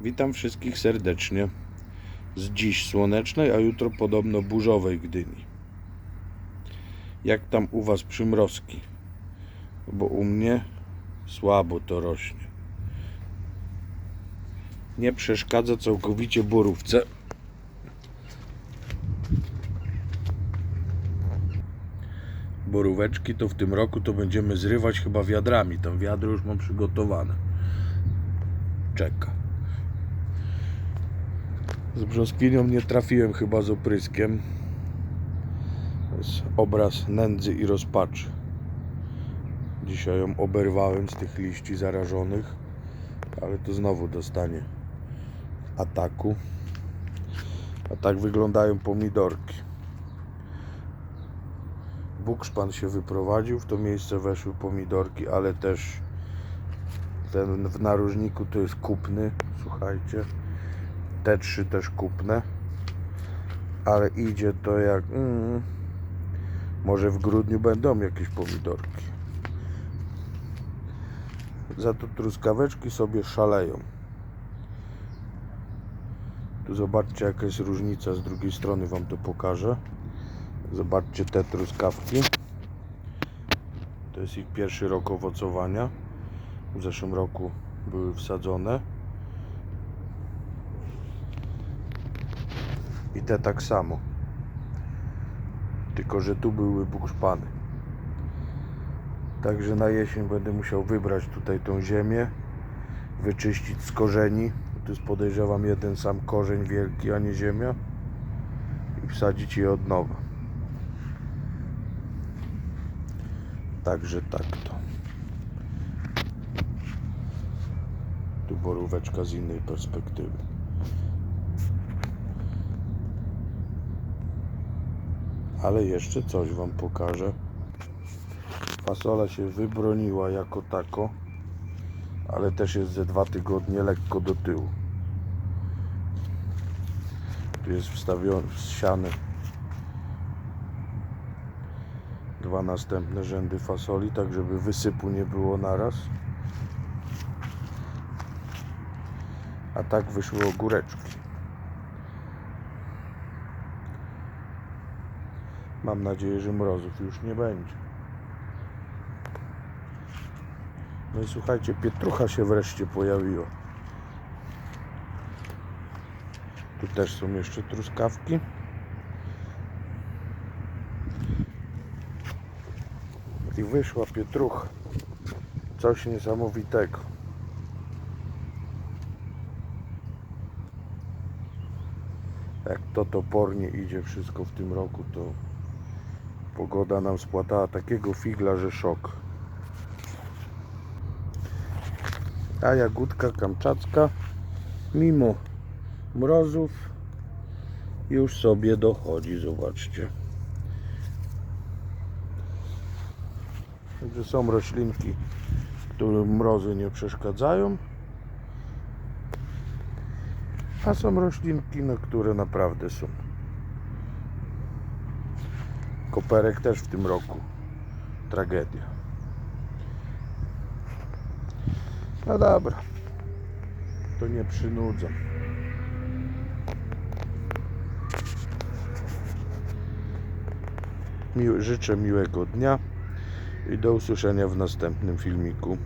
Witam wszystkich serdecznie z dziś słonecznej, a jutro podobno burzowej Gdyni. Jak tam u Was przymrozki? Bo u mnie słabo to rośnie. Nie przeszkadza całkowicie borówce. Boróweczki to w tym roku to będziemy zrywać chyba wiadrami. Tam wiadro już mam przygotowane. Czeka. Z brzoskwinią nie trafiłem chyba z opryskiem. To jest obraz nędzy i rozpaczy. Dzisiaj ją oberwałem z tych liści zarażonych, ale to znowu dostanie ataku. A tak wyglądają pomidorki. Bukszpan się wyprowadził, w to miejsce weszły pomidorki, ale też ten w narożniku to jest kupny, słuchajcie. Te trzy też kupne. Ale idzie to jak. Mm, może w grudniu będą jakieś pomidorki. Za to truskaweczki sobie szaleją. Tu zobaczcie jaka jest różnica z drugiej strony wam to pokażę. Zobaczcie te truskawki. To jest ich pierwszy rok owocowania. W zeszłym roku były wsadzone. I te tak samo. Tylko, że tu były bukszpany. Także na jesień będę musiał wybrać tutaj tą ziemię, wyczyścić z korzeni. Tu jest podejrzewam jeden sam korzeń wielki, a nie ziemia. I wsadzić je od nowa. Także tak to. Tu boróweczka z innej perspektywy. Ale jeszcze coś Wam pokażę. Fasola się wybroniła jako tako, ale też jest ze dwa tygodnie lekko do tyłu. Tu jest wstawiony, wsiany dwa następne rzędy fasoli, tak żeby wysypu nie było naraz. A tak wyszły ogóreczki. Mam nadzieję, że mrozów już nie będzie. No i słuchajcie, pietrucha się wreszcie pojawiła. Tu też są jeszcze truskawki. I wyszła pietrucha. Coś niesamowitego. Jak to topornie idzie wszystko w tym roku, to pogoda nam spłatała takiego figla, że szok. A jagódka kamczacka, mimo mrozów, już sobie dochodzi, zobaczcie. Także są roślinki, którym mrozy nie przeszkadzają. A są roślinki, no, które naprawdę są. Koperek też w tym roku. Tragedia. No dobra. To nie przynudzam. Miły, życzę miłego dnia i do usłyszenia w następnym filmiku.